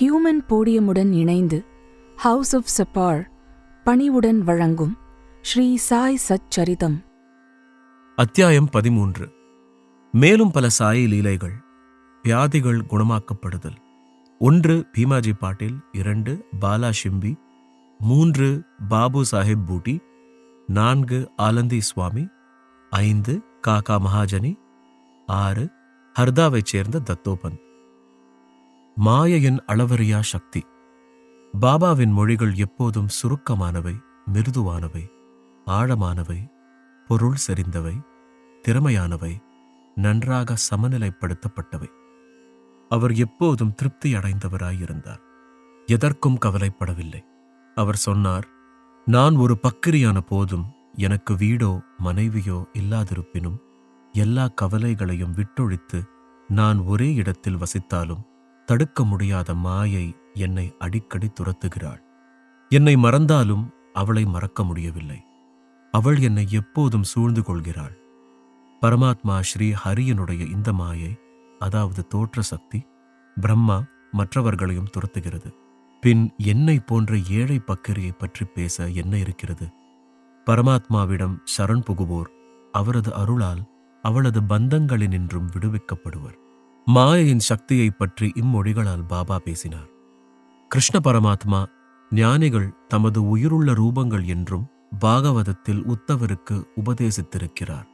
Human போடியமுடன் இணைந்து house of சப்பார் பணிவுடன் வழங்கும் ஸ்ரீ சாய் சச்சரிதம். அத்தியாயம் பதிமூன்று. மேலும் பல சாயி லீலைகள் வியாதிகள் குணமாக்கப்படுதல். ஒன்று பீமாஜி பாட்டீல் இரண்டு பாலா ஷிம்பி மூன்று பாபு சாஹிப் பூட்டி நான்கு ஆலந்தி சுவாமி ஐந்து காகா மகாஜனி ஆறு ஹர்தாவைச் சேர்ந்த தத்தோபந்த். மாயையின் அளவறியா சக்தி. பாபாவின் மொழிகள் எப்போதும் சுருக்கமானவை மிருதுவானவை ஆழமானவை பொருள் செறிந்தவை திறமையானவை நன்றாக சமநிலைப்படுத்தப்பட்டவை. அவர் எப்போதும் திருப்தி அடைந்தவராயிருந்தார் எதற்கும் கவலைப்படவில்லை. அவர் சொன்னார் நான் ஒரு பக்கிரியான போதும் எனக்கு வீடோ மனைவியோ இல்லாதிருப்பினும் எல்லா கவலைகளையும் விட்டொழித்து நான் ஒரே இடத்தில் வசித்தாலும் தடுக்க முடியாத மாயை என்னை அடிக்கடி துரத்துகிறாள். என்னை மறந்தாலும் அவளை மறக்க முடியவில்லை. அவள் என்னை எப்போதும் சூழ்ந்து கொள்கிறாள். பரமாத்மா ஸ்ரீ ஹரியனுடைய இந்த மாயை அதாவது தோற்ற சக்தி பிரம்மா மற்றவர்களையும் துரத்துகிறது. பின் என்னை போன்ற ஏழை பக்கரியை பற்றி பேச என்ன இருக்கிறது? பரமாத்மாவிடம் சரண் புகுவோர் அவரது அருளால் அவளது பந்தங்களினின்றும் விடுவிக்கப்படுவர். மாயையின் சக்தியைப் பற்றி இம்மொழிகளால் பாபா பேசினார். கிருஷ்ண பரமாத்மா ஞானிகள் தமது உயிருள்ள ரூபங்கள் என்றும் பாகவதத்தில் உத்தவருக்கு உபதேசித்திருக்கிறார்.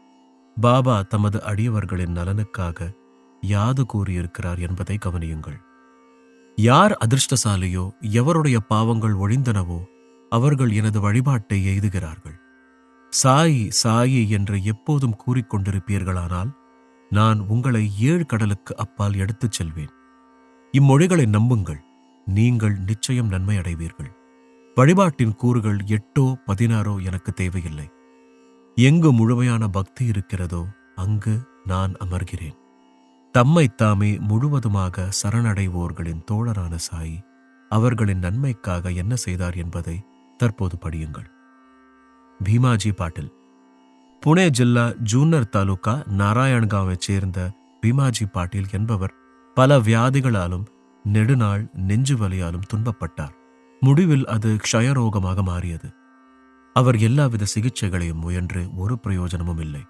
பாபா தமது அடியவர்களின் நலனுக்காக யாது கூறியிருக்கிறார் என்பதை கவனியுங்கள். யார் அதிர்ஷ்டசாலியோ எவருடைய பாவங்கள் ஒழிந்தனவோ அவர்கள் எனது வழிபாட்டை எய்துகிறார்கள். சாயி சாயி என்று எப்போதும் கூறிக்கொண்டிருப்பீர்களானால் நான் உங்களை ஏழு கடலுக்கு அப்பால் எடுத்துச் செல்வேன். இம்மொழிகளை நம்புங்கள் நீங்கள் நிச்சயம் நன்மை அடைவீர்கள் வழிபாட்டின் கூறுகள் எட்டோ பதினாறோ எனக்கு தேவையில்லை. எங்கு முழுமையான பக்தி இருக்கிறதோ அங்கு நான் அமர்கிறேன். தம்மை தாமே முழுவதுமாக சரணடைவோர்களின் தோழரான சாயி அவர்களின் நன்மைக்காக என்ன செய்தார் என்பதை தற்போது படியுங்கள். பீமாஜி பாட்டில். புனே ஜில்லா ஜூன்னர் தாலுகா நாராயண்காவைச் சேர்ந்த பீமாஜி பாட்டீல் என்பவர் பல வியாதிகளாலும் நெடுநாள் நெஞ்சு வலியாலும் துன்பப்பட்டார். முடிவில் அது க்ஷயரோகமாக மாறியது. அவர் எல்லாவித சிகிச்சைகளையும் முயன்று ஒரு பிரயோஜனமும் இல்லை.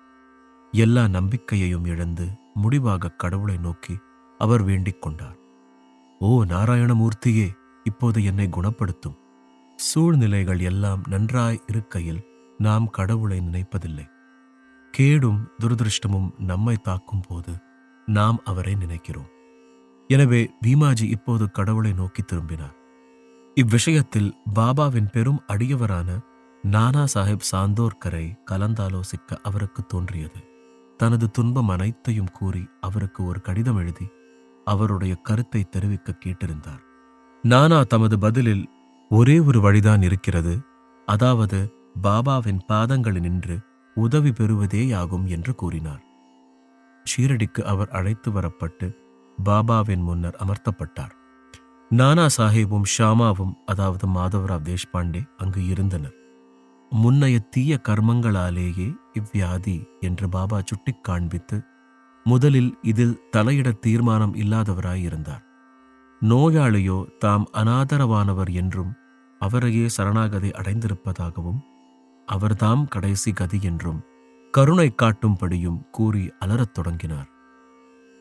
எல்லா நம்பிக்கையையும் இழந்து முடிவாக கடவுளை நோக்கி அவர் வேண்டிக் கொண்டார். ஓ நாராயணமூர்த்தியே இப்போது என்னை குணப்படுத்தும். சூழ்நிலைகள் எல்லாம் நன்றாய் இருக்கையில் நாம் கடவுளை நினைப்பதில்லை. கேடும் துரதிருஷ்டமும் நம்மை தாக்கும் போது நாம் அவரை நினைக்கிறோம். எனவே பீமாஜி இப்போது கடவுளை நோக்கி திரும்பினார். இவ்விஷயத்தில் பாபாவின் பெரும் அடியவரான நானா சாஹிப் சாந்தோர்கரை கலந்தாலோசிக்க அவருக்கு தோன்றியது. தனது துன்பம் அனைத்தையும் கூறி அவருக்கு ஒரு கடிதம் எழுதி அவருடைய கருத்தை தெரிவிக்க கேட்டிருந்தார். நானா தமது பதிலில் ஒரே ஒரு வழிதான் இருக்கிறது. அதாவது பாபாவின் பாதங்களில் நின்று உதவி பெறுவதேயாகும் என்று கூறினார். ஷீரடிக்கு அவர் அழைத்து வரப்பட்டு பாபாவின் முன்னர் அமர்த்தப்பட்டார். நானா சாஹேபும் ஷாமாவும் அதாவது மாதவராவ் தேஷ்பாண்டே அங்கு இருந்தனர். முன்னைய தீய கர்மங்களாலேயே இவ்வியாதி என்று பாபா சுட்டிக் காண்பித்து முதலில் இதில் தலையிட தீர்மானம் இல்லாதவராயிருந்தார். நோயாளியோ தாம் அனாதரவானவர் என்றும் அவரையே சரணாகதி அடைந்திருப்பதாகவும் அவர்தாம் கடைசி கதி என்றும் கருணை காட்டும்படியும் கூறி அலறத் தொடங்கினார்.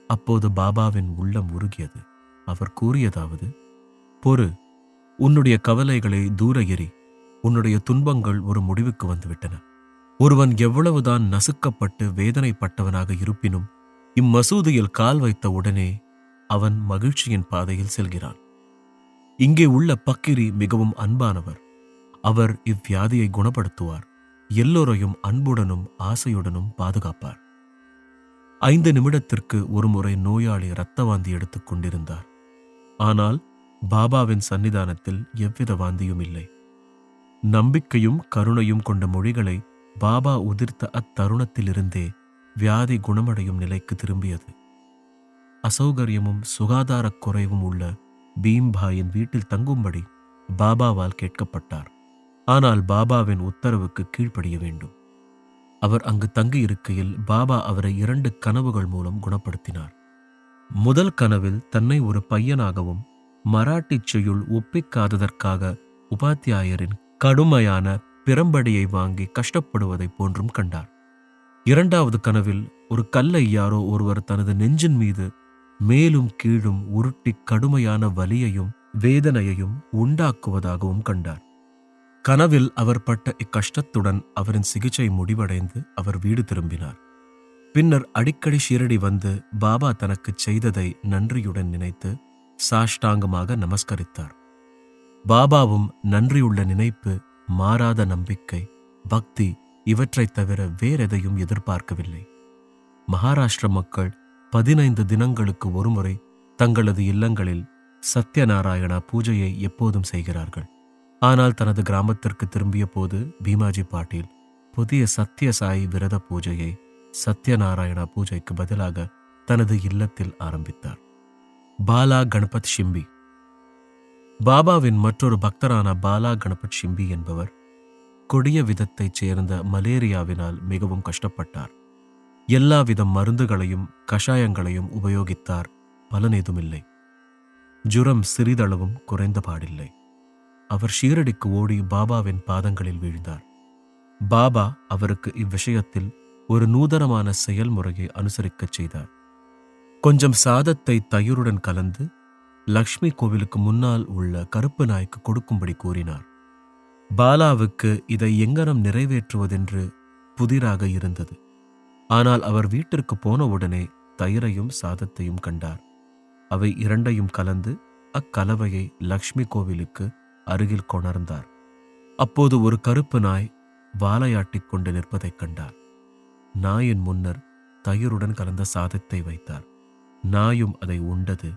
அப்போது பாபாவின் உள்ளம் உருகியது. அவர் கூறியதாவது பொறு உன்னுடைய கவலைகளை தூர எறி உன்னுடைய துன்பங்கள் ஒரு முடிவுக்கு வந்துவிட்டன. ஒருவன் எவ்வளவுதான் நசுக்கப்பட்டு வேதனைப்பட்டவனாக இருப்பினும் இம்மசூதியில் கால் வைத்த உடனே அவன் மகிழ்ச்சியின் பாதையில் செல்கிறான். இங்கே உள்ள பக்கிரி மிகவும் அன்பானவர். அவர் இவ்வியாதியை குணப்படுத்துவார். எல்லோரையும் அன்புடனும் ஆசையுடனும் பாதுகாப்பார். ஐந்து நிமிடத்திற்கு ஒருமுறை நோயாளி இரத்த வாந்தி எடுத்துக் கொண்டிருந்தார். ஆனால் பாபாவின் சன்னிதானத்தில் எவ்வித வாந்தியும் இல்லை. நம்பிக்கையும் கருணையும் கொண்ட மொழிகளை பாபா உதிர்த்த அத்தருணத்திலிருந்தே வியாதி குணமடையும் நிலைக்கு திரும்பியது. அசௌகரியமும் சுகாதாரக் குறைவும் உள்ள பீம்பாயின் வீட்டில் தங்கும்படி பாபாவால் கேட்கப்பட்டார். ஆனால் பாபாவின் உத்தரவுக்கு கீழ்ப்படிய வேண்டும். அவர் அங்கு தங்கியிருக்கையில் பாபா அவரை இரண்டு கனவுகள் மூலம் குணப்படுத்தினார். முதல் கனவில் தன்னை ஒரு பையனாகவும் மராட்டிச் செய்யுள் ஒப்பிக்காததற்காக உபாத்தியாயரின் கடுமையான பிரம்படியை வாங்கி கஷ்டப்படுவதைப் போன்றும் கண்டார். இரண்டாவது கனவில் ஒரு கல்லை யாரோ ஒருவர் தனது நெஞ்சின் மீது மேலும் கீழும் உருட்டி கடுமையான வலியையும் வேதனையையும் உண்டாக்குவதாகவும் கண்டார். கனவில் அவர் பட்ட இக்கஷ்டத்துடன் அவரின் சிகிச்சை முடிவடைந்து அவர் வீடு திரும்பினார். பின்னர் அடிக்கடி ஷீரடி வந்து பாபா தனக்குச் செய்ததை நன்றியுடன் நினைத்து சாஷ்டாங்கமாக நமஸ்கரித்தார். பாபாவும் நன்றியுள்ள நினைப்பு மாறாத நம்பிக்கை பக்தி இவற்றைத் தவிர வேறெதையும் எதிர்பார்க்கவில்லை. மகாராஷ்டிர மக்கள் பதினைந்து தினங்களுக்கு ஒருமுறை தங்களது இல்லங்களில் சத்யநாராயணா பூஜையை எப்போதும் செய்கிறார்கள். ஆனால் தனது கிராமத்திற்கு திரும்பிய போது பீமாஜி பாட்டீல் புதிய சத்யசாயி விரத பூஜையை சத்யநாராயணா பூஜைக்கு பதிலாக தனது இல்லத்தில் ஆரம்பித்தார். பாலா கணபத் ஷிம்பி. பாபாவின் மற்றொரு பக்தரான பாலா கணபத் ஷிம்பி என்பவர் கொடிய விதத்தைச் சேர்ந்த மலேரியாவினால் மிகவும் கஷ்டப்பட்டார். எல்லாவித மருந்துகளையும் கஷாயங்களையும் உபயோகித்தார். பலனேதுமில்லை ஜுரம் சிறிதளவும் குறைந்த பாடில்லை. அவர் ஷீரடிக்கு ஓடி பாபாவின் பாதங்களில் வீழ்ந்தார். பாபா அவருக்கு இவ்விஷயத்தில் ஒரு நூதனமான செயல்முறையை அனுசரிக்கச் செய்தார். கொஞ்சம் சாதத்தை தயிருடன் கலந்து லக்ஷ்மி கோவிலுக்கு முன்னால் உள்ள கருப்பு நாய்க்கு கொடுக்கும்படி கூறினார். பாலாவுக்கு இதை எங்கனம் நிறைவேற்றுவதென்று புதிராக இருந்தது. ஆனால் அவர் வீட்டிற்கு போனவுடனே தயிரையும் சாதத்தையும் கண்டார். அவை இரண்டையும் கலந்து அக்கலவையை லக்ஷ்மி கோவிலுக்கு அருகில் கொணர்ந்தார். அப்போது ஒரு கருப்பு நாய் வாலையாட்டிக் கொண்டு நிற்பதைக் கண்டார். நாயின் முன்னர் தயிருடன் கலந்த சாதத்தை வைத்தார். நாயும் அதை உண்டது.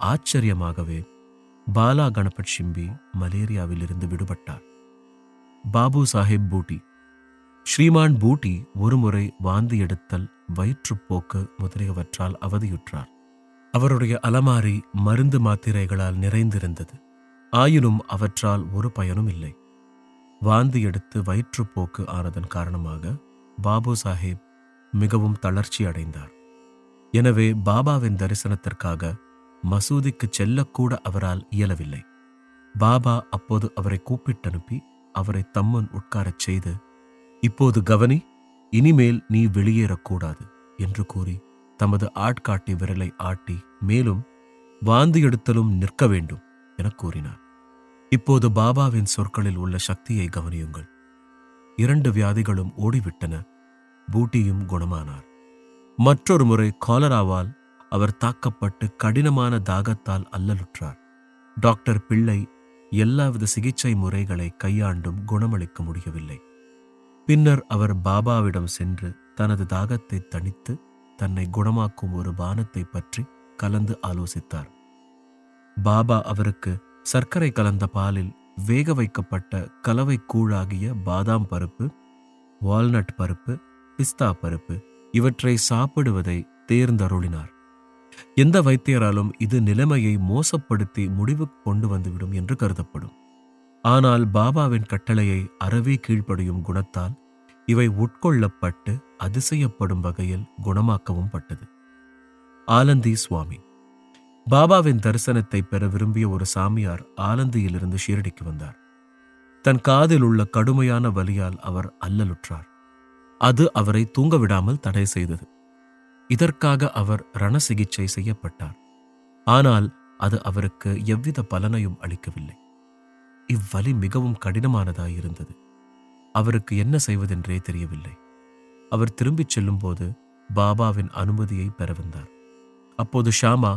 ஆச்சரியமாகவே பாலா கணபத் ஷிம்பி மலேரியாவிலிருந்து விடுபட்டார். பாபு சாஹிப் பூட்டி. ஸ்ரீமான் பூட்டி ஒருமுறை வாந்தி எடுத்தல் வயிற்றுப்போக்கு முதலியவற்றால் அவதியுற்றார். அவருடைய அலமாரி மருந்து மாத்திரைகளால் நிறைந்திருந்தது. ஆயினும் அவற்றால் ஒரு பயனும் இல்லை. வாந்தி எடுத்து வயிற்றுப்போக்கு ஆனதன் காரணமாக பாபு சாஹேப் மிகவும் தளர்ச்சி அடைந்தார். எனவே பாபாவின் தரிசனத்திற்காக மசூதிக்கு செல்லக்கூட அவரால் இயலவில்லை. பாபா அப்போது அவரை கூப்பிட்டனுப்பி அவரை தம்மன் உட்காரச் செய்து இப்போது கவனி இனிமேல் நீ வெளியேறக்கூடாது என்று கூறி தமது ஆட்காட்டி விரலை ஆட்டி மேலும் வாந்தி எடுத்தலும் நிற்க வேண்டும் எனக் கூறினார். இப்போது பாபாவின் சொற்களில் உள்ள சக்தியை கவனியுங்கள். இரண்டு வியாதிகளும் ஓடிவிட்டன. பூட்டியும் குணமானார். மற்றொரு முறை காலராவால் அவர் தாக்கப்பட்டு கடினமான தாகத்தால் அல்லலுற்றார். டாக்டர் பிள்ளை எல்லாவித சிகிச்சை முறைகளை கையாண்டும் குணமளிக்க முடியவில்லை. பின்னர் அவர் பாபாவிடம் சென்று தனது தாகத்தை தணித்து தன்னை குணமாக்கும் ஒரு பானத்தை பற்றி கலந்து ஆலோசித்தார். பாபா அவருக்கு சர்க்கரை கலந்த பாலில் வேக வைக்கப்பட்ட கலவை கூழாகிய பாதாம் பருப்பு வால்நட் பருப்பு பிஸ்தா பருப்பு இவற்றை சாப்பிடுவதை தேர்ந்தருளினார். எந்த வைத்தியராலும் இது நிலைமையை மோசப்படுத்தி முடிவுக்கு கொண்டு வந்துவிடும் என்று கருதப்படும். ஆனால் பாபாவின் கட்டளையை அறவே கீழ்ப்படியும் குணத்தால் இவை உட்கொள்ளப்பட்டு அதிசயப்படும் வகையில் குணமாக்கவும் பட்டது. ஆலந்தி சுவாமி பாபாவின் தரிசனத்தை பெற விரும்பிய ஒரு சாமியார் ஆலந்தியிலிருந்து ஷீரடிக்கு வந்தார். தன் காதில் உள்ள கடுமையான வலியால் அவர் அல்லலுற்றார். அது அவரை தூங்க விடாமல் தடை செய்தது. இதற்காக அவர் ரண சிகிச்சை செய்யப்பட்டார். ஆனால் அது அவருக்கு எவ்வித பலனையும் அளிக்கவில்லை. இவ்வலி மிகவும் கடினமானதாயிருந்தது அவருக்கு என்ன செய்வதென்றே தெரியவில்லை. அவர் திரும்பிச் செல்லும்போது பாபாவின் அனுமதியை பெற வந்தார். அப்போது ஷாமா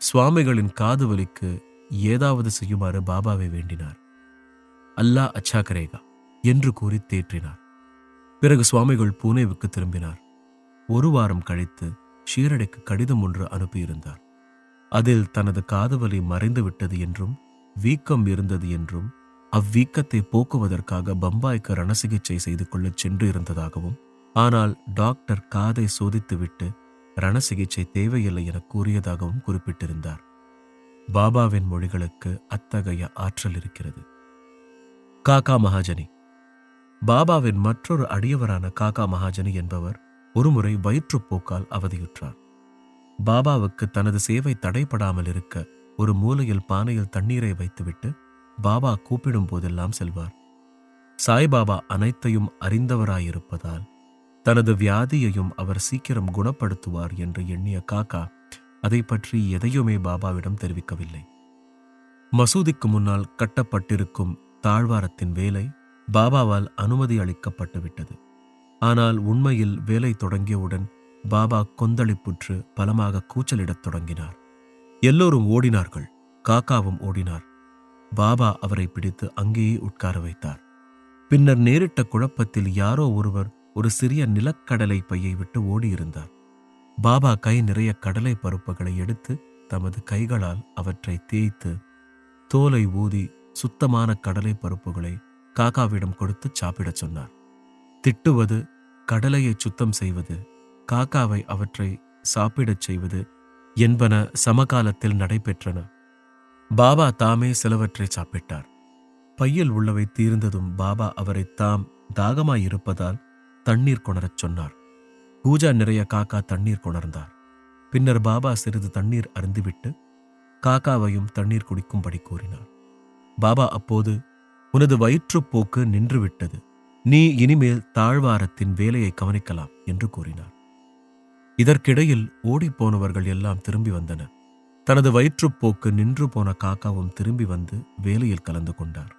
சுவாமிகளின் காது வலிக்கு ஏதாவது செய்யுமாறு பாபாவை வேண்டினார். அல்லாஹ் அச்சா கரேகா என்று கூறி தேற்றினார். பிறகு சுவாமிகள் பூனேவுக்கு திரும்பினார். ஒரு வாரம் கழித்து ஷீரடைக்கு கடிதம் ஒன்று அனுப்பியிருந்தார். அதில் தனது காதுவலி மறைந்து விட்டது என்றும் வீக்கம் இருந்தது என்றும் அவ்வீக்கத்தை போக்குவதற்காக பம்பாய்க்கு ரணசிகிச்சை செய்து கொள்ளச் சென்று இருந்ததாகவும் ஆனால் டாக்டர் காதை சோதித்துவிட்டு ரண சிகிச்சை தேவையில்லை என கூறியதாகவும் குறிப்பிட்டிருந்தார். பாபாவின் மொழிகளுக்கு அத்தகைய ஆற்றல் இருக்கிறது. காக்கா மகாஜனி. பாபாவின் மற்றொரு அடியவரான காக்கா மகாஜனி என்பவர் ஒருமுறை வயிற்றுப்போக்கால் அவதியுற்றார். பாபாவுக்கு தனது சேவை தடைபடாமல் இருக்க ஒரு மூலையில் பானையில் தண்ணீரை வைத்துவிட்டு பாபா கூப்பிடும் போதெல்லாம் செல்வார். சாய்பாபா அனைத்தையும் அறிந்தவராயிருப்பதால் தனது வியாதியையும் அவர் சீக்கிரம் குணப்படுத்துவார் என்று எண்ணிய காக்கா அதை பற்றி எதையுமே பாபாவிடம் தெரிவிக்கவில்லை. மசூதிக்கு முன்னால் கட்டப்பட்டிருக்கும் தாழ்வாரத்தின் வேலை பாபாவால் அனுமதி அளிக்கப்பட்டுவிட்டது ஆனால் உண்மையில் வேலை தொடங்கியவுடன் பாபா கொந்தளிப்புற்று பலமாக கூச்சலிடத் தொடங்கினார். எல்லோரும் ஓடினார்கள். காக்காவும் ஓடினார். பாபா அவரை பிடித்து அங்கேயே உட்கார வைத்தார். பின்னர் நேரிட்ட குழப்பத்தில் யாரோ ஒருவர் ஒரு சிறிய நிலக்கடலை பையை விட்டு ஓடியிருந்தார். பாபா கை நிறைய கடலை பருப்புகளை எடுத்து தமது கைகளால் அவற்றை தேய்த்து தோலை ஊதி சுத்தமான கடலை பருப்புகளை காக்காவிடம் கொடுத்து சாப்பிடச் சொன்னார். திட்டுவது கடலையை சுத்தம் செய்வது காக்காவை அவற்றை சாப்பிடச் செய்வது என்பன சமகாலத்தில் நடைபெற்றன. பாபா தாமே சிலவற்றை சாப்பிட்டார். பையில் உள்ளவை தீர்ந்ததும் பாபா அவரை தாம் தாகமாயிருப்பதால் தண்ணீர் கொணரச் சொன்னார். பூஜா நிறைய காக்கா தண்ணீர் கொணர்ந்தார். பின்னர் பாபா சிறிது தண்ணீர் அருந்துவிட்டு காக்காவையும் தண்ணீர் குடிக்கும்படி கூறினார். பாபா அப்போது உனது வயிற்றுப்போக்கு நின்றுவிட்டது. நீ இனிமேல் தாழ்வாரத்தின் வேலையை கவனிக்கலாம் என்று கூறினார். இதற்கிடையில் ஓடிப்போனவர்கள் எல்லாம் திரும்பி வந்தனர் தனது வயிற்றுப்போக்கு நின்று போன காக்காவும் திரும்பி வந்து வேலையில் கலந்து கொண்டார்.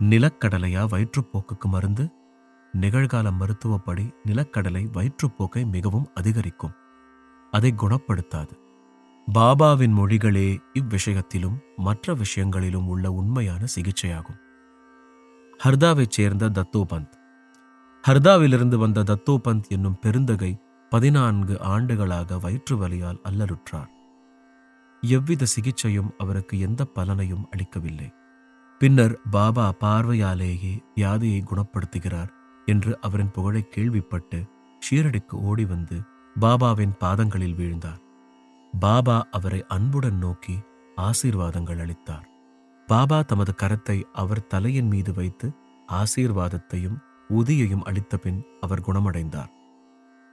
நிலக்கடலையா வயிற்றுப்போக்குக்கு மருந்து? நிகழ்கால மருத்துவப்படி நிலக்கடலை வயிற்றுப்போக்கை மிகவும் அதிகரிக்கும். அதை குணப்படுத்தாது. பாபாவின் மொழிகளே இவ்விஷயத்திலும் மற்ற விஷயங்களிலும் உள்ள உண்மையான சிகிச்சையாகும். ஹர்தாவைச் சேர்ந்த தத்தோபந்த். ஹர்தாவிலிருந்து வந்த தத்தோபந்த் என்னும் பெருந்தகை பதினான்கு ஆண்டுகளாக வயிற்று வலியால் அல்லலுற்றார். எவ்வித சிகிச்சையும் அவருக்கு எந்த பலனையும் அளிக்கவில்லை. பின்னர் பாபா பார்வையாலேயே வியாதியை குணப்படுத்துகிறார் என்று அவரின் புகழை கேள்விப்பட்டு ஷீரடிக்கு ஓடி வந்து பாபாவின் பாதங்களில் வீழ்ந்தார். பாபா அவரை அன்புடன் நோக்கி ஆசீர்வாதங்கள் அளித்தார். பாபா தமது கரத்தை அவர் தலையின் மீது வைத்து ஆசீர்வாதத்தையும் உதியையும் அளித்த பின் அவர் குணமடைந்தார்.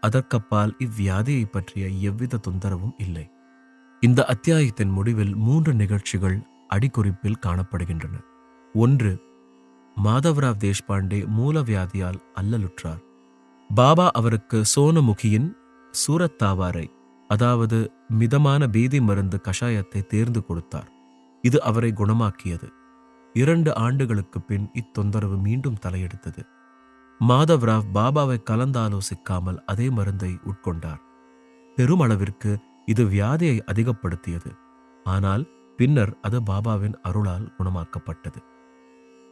அதற்கப்பால் இவ்வியாதியை பற்றிய எவ்வித தொந்தரவும் இல்லை. இந்த அத்தியாயத்தின் முடிவில் மூன்று நிகழ்ச்சிகள் அடிக்குறிப்பில் காணப்படுகின்றன. ஒன்று மாதவராவ் தேஷ்பாண்டே மூலவியாதியால் அல்லலுற்றார். பாபா அவருக்கு சோனமுகியின் சூரத்தாவாரை அதாவது மிதமான பீதி மருந்து கஷாயத்தை தேர்ந்து கொடுத்தார். இது அவரை குணமாக்கியது. இரண்டு ஆண்டுகளுக்கு பின் இத்தொந்தரவு மீண்டும் தலையெடுத்தது. மாதவ்ராவ் பாபாவை கலந்தாலோசிக்காமல் அதே மருந்தை உட்கொண்டார். பெருமளவிற்கு இது வியாதியை அதிகப்படுத்தியது. ஆனால் பின்னர் அது பாபாவின் அருளால் குணமாக்கப்பட்டது.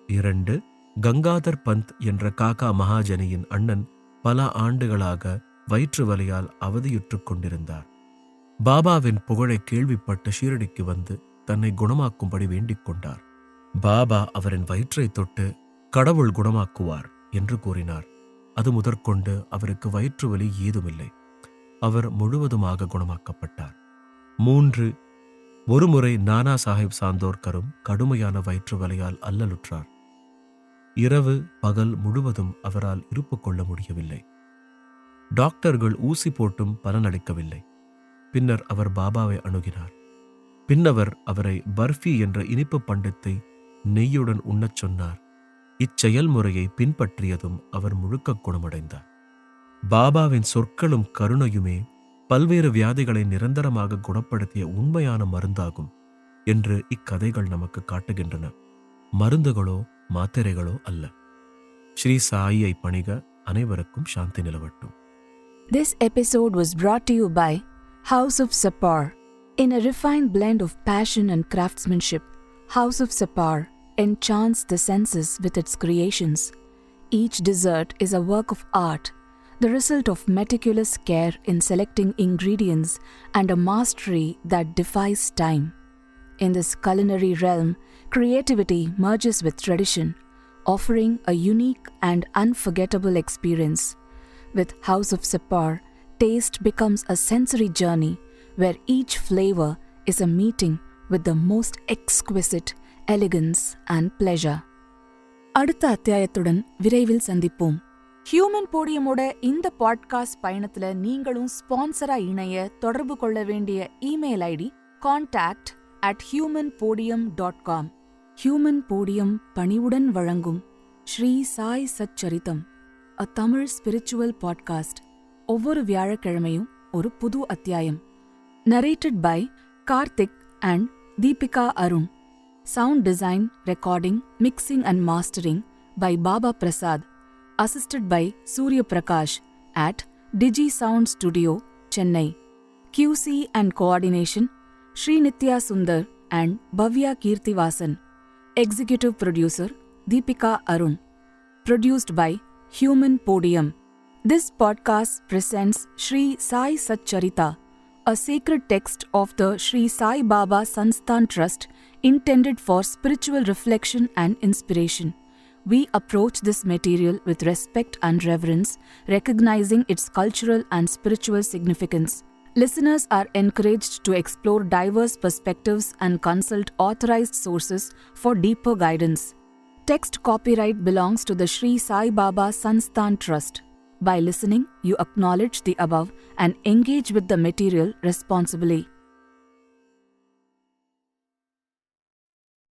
இரண்டு கங்காதர் பந்த் என்ற காக்கா மகாஜனியின் அண்ணன் பல ஆண்டுகளாக வயிற்று வலியால் அவதியுற்றுக் கொண்டிருந்தார். பாபாவின் புகழை கேள்விப்பட்ட ஷீரடிக்கு வந்து தன்னை குணமாக்கும்படி வேண்டிக் கொண்டார். பாபா அவரின் வயிற்றை தொட்டு கடவுள் குணமாக்குவார் என்று கூறினார். அது முதற்கொண்டு அவருக்கு வயிற்று வலி ஏதுமில்லை. அவர் முழுவதுமாக குணமாக்கப்பட்டார். மூன்று ஒருமுறை நானா சாஹிப் சாந்தோர்கரும் கடுமையான வயிற்று வலியால் அல்லலுற்றார். இரவு பகல் முழுவதும் அவரால் இருப்பு கொள்ள முடியவில்லை. டாக்டர்கள் ஊசி போட்டும் பலனளிக்கவில்லை. பின்னர் அவர் பாபாவை அணுகினார். பின்னவர் அவரை பர்ஃபி என்ற இனிப்பு பண்டத்தை நெய்யுடன் உண்ணச் சொன்னார். இச்செயல்முறையை பின்பற்றியதும் அவர் முழுக்க குணமடைந்தார். பாபாவின் சொற்களும் கருணையுமே பல்வேறு வியாதிகளை நிரந்தரமாக குணப்படுத்திய உண்மையான மருந்தாகும் என்று இக்கதைகள் நமக்கு காட்டுகின்றன. மருந்துகளோ This episode was brought to you by House of episode In a refined blend of passion and craftsmanship, House of blend enchants the senses with its creations. Each dessert is a work of art, the result of meticulous care in selecting ingredients and a mastery that defies time. In this culinary realm, creativity merges with tradition, offering a unique and unforgettable experience. With House of Sapar, taste becomes a sensory journey where each flavor is a meeting with the most exquisite elegance and pleasure. அடுத்த அத்தியாயத்துடன் விரைவில் சந்திப்போம் human போடியமோட இந்த podcast பயணத்தில் நீங்களும் ஸ்பான்சராக இணைய தொடர்பு கொள்ள வேண்டிய email ID contact at human podium dot com human podium பணிவுடன் வழங்கும் Shri Sai Satcharitam a Tamil spiritual podcast ஒவ்வொரு வியாழக்கிழமையும் ஒரு புது அத்தியாயம். Narrated by Karthik and Deepika Arun sound design recording mixing and mastering by Baba Prasad assisted by Surya Prakash at DG sound studio Chennai QC and coordination Srinithya Sundar and Bhavya Keerthivasan Executive producer Deepika Arun. Produced by Human Podium. This podcast presents Sri Sai Satcharita, a sacred text of the Sri Sai Baba Sansthan Trust intended for spiritual reflection and inspiration. We approach this material with respect and reverence, recognizing its cultural and spiritual significance. Listeners are encouraged to explore diverse perspectives and consult authorized sources for deeper guidance. Text copyright belongs to the Sri Sai Baba Sansthan Trust. By listening, you acknowledge the above and engage with the material responsibly.